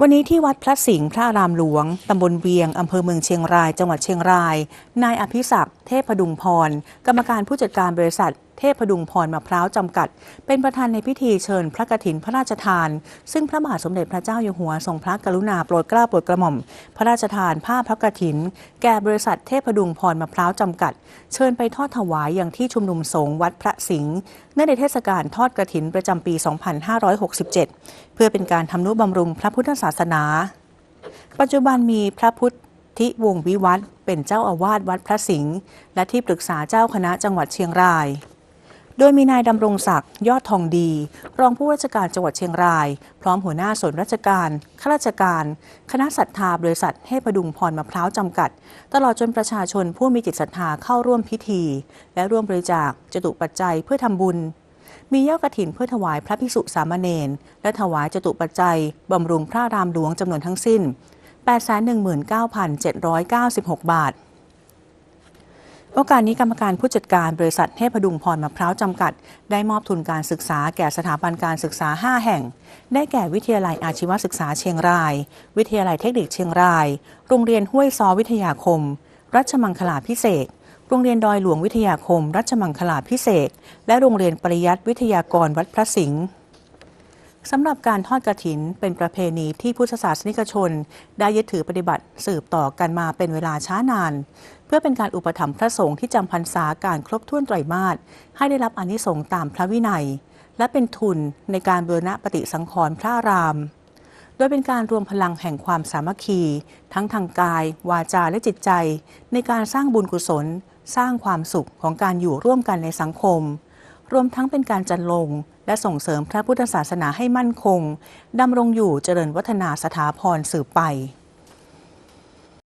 วันนี้ที่วัดพระสิงห์พระอารามหลวง ตำบลเวียง อำเภอเมืองเชียงราย จังหวัดเชียงราย นายอภิศักดิ์ เทพดุงพร กรรมการผู้จัดการบริษัท เทพดุงพรมะพร้าวจำกัด เป็นประธานในพิธีเชิญพระกฐินพระราชทาน ซึ่งพระบาทสมเด็จพระเจ้าอยู่หัวทรงพระกรุณาโปรดเกล้าโปรดกระหม่อม พระราชทานผ้าพระกฐิน แก่บริษัทเทพดุงพรมะพร้าวจำกัด เชิญไปทอดถวายอย่างที่ชุมนุมสงฆ์วัดพระสิงห์เนื่องในเทศกาลทอดกระถินประจำปี 2567 เพื่อเป็นการทำนุบำรุงพระพุทธศาสนา ปัจจุบันมีพระพุทธิวงวิวัฒเป็นเจ้าอาวาสวัดพระสิงห์และที่ปรึกษาเจ้าคณะจังหวัดเชียงราย โดยมีนายดำรงศักดิ์ยอดทองดี รองผู้ว่าราชการจังหวัดเชียงราย พร้อมหัวหน้าส่วนราชการข้าราชการ คณะศรัทธาบริษัทเทพดุงพรมะพร้าวจำกัด ตลอดจนประชาชนผู้มีจิตศรัทธาเข้าร่วมพิธี และร่วมบริจาคจตุปัจจัยเพื่อทำบุญ มียอดกระถินเพื่อถวายพระภิกษุสามเณรและถวายจตุปัจจัยบำรุงพระรามหลวงจำนวนทั้งสิ้น 819,796 บาท โอกาสนี้กรรมการผู้จัดการบริษัทเทพดุงพรมะพร้าวจำกัด ได้มอบทุนการศึกษาแก่สถาบันการศึกษา 5 แห่ง ได้แก่วิทยาลัยอาชีวศึกษาเชียงราย วิทยาลัยเทคนิคเชียงราย โรงเรียนห้วยซอวิทยาคม รัชมังคลาพิเศษโรงเรียนดอยหลวงวิทยาคม รัชมังคลาพิเศษ และโรงเรียนปริยัติวิทยากรวัดพระสิงห์ สำหรับการทอดกระถินเป็นประเพณีที่พุทธศาสนิกชน ได้ยึดถือปฏิบัติสืบต่อกันมาเป็นเวลาช้านาน เพื่อเป็นการอุปถัมภ์พระสงฆ์ที่จำพรรษาการครบถ้วนไตรมาสให้ได้รับอนิสงส์ตามพระวินัย และเป็นทุนในการบูรณะปฏิสังขรณ์พระราม โดยเป็นการรวมพลังแห่งความสามัคคี ทั้งทางกาย วาจาและจิตใจ ในการสร้างบุญกุศล สร้างความสุขของการอยู่ร่วมกันในสังคม รวมทั้งเป็นการจันลง และส่งเสริมพระพุทธศาสนาให้มั่นคงดำรงอยู่เจริญวัฒนาสถาพรสืบไป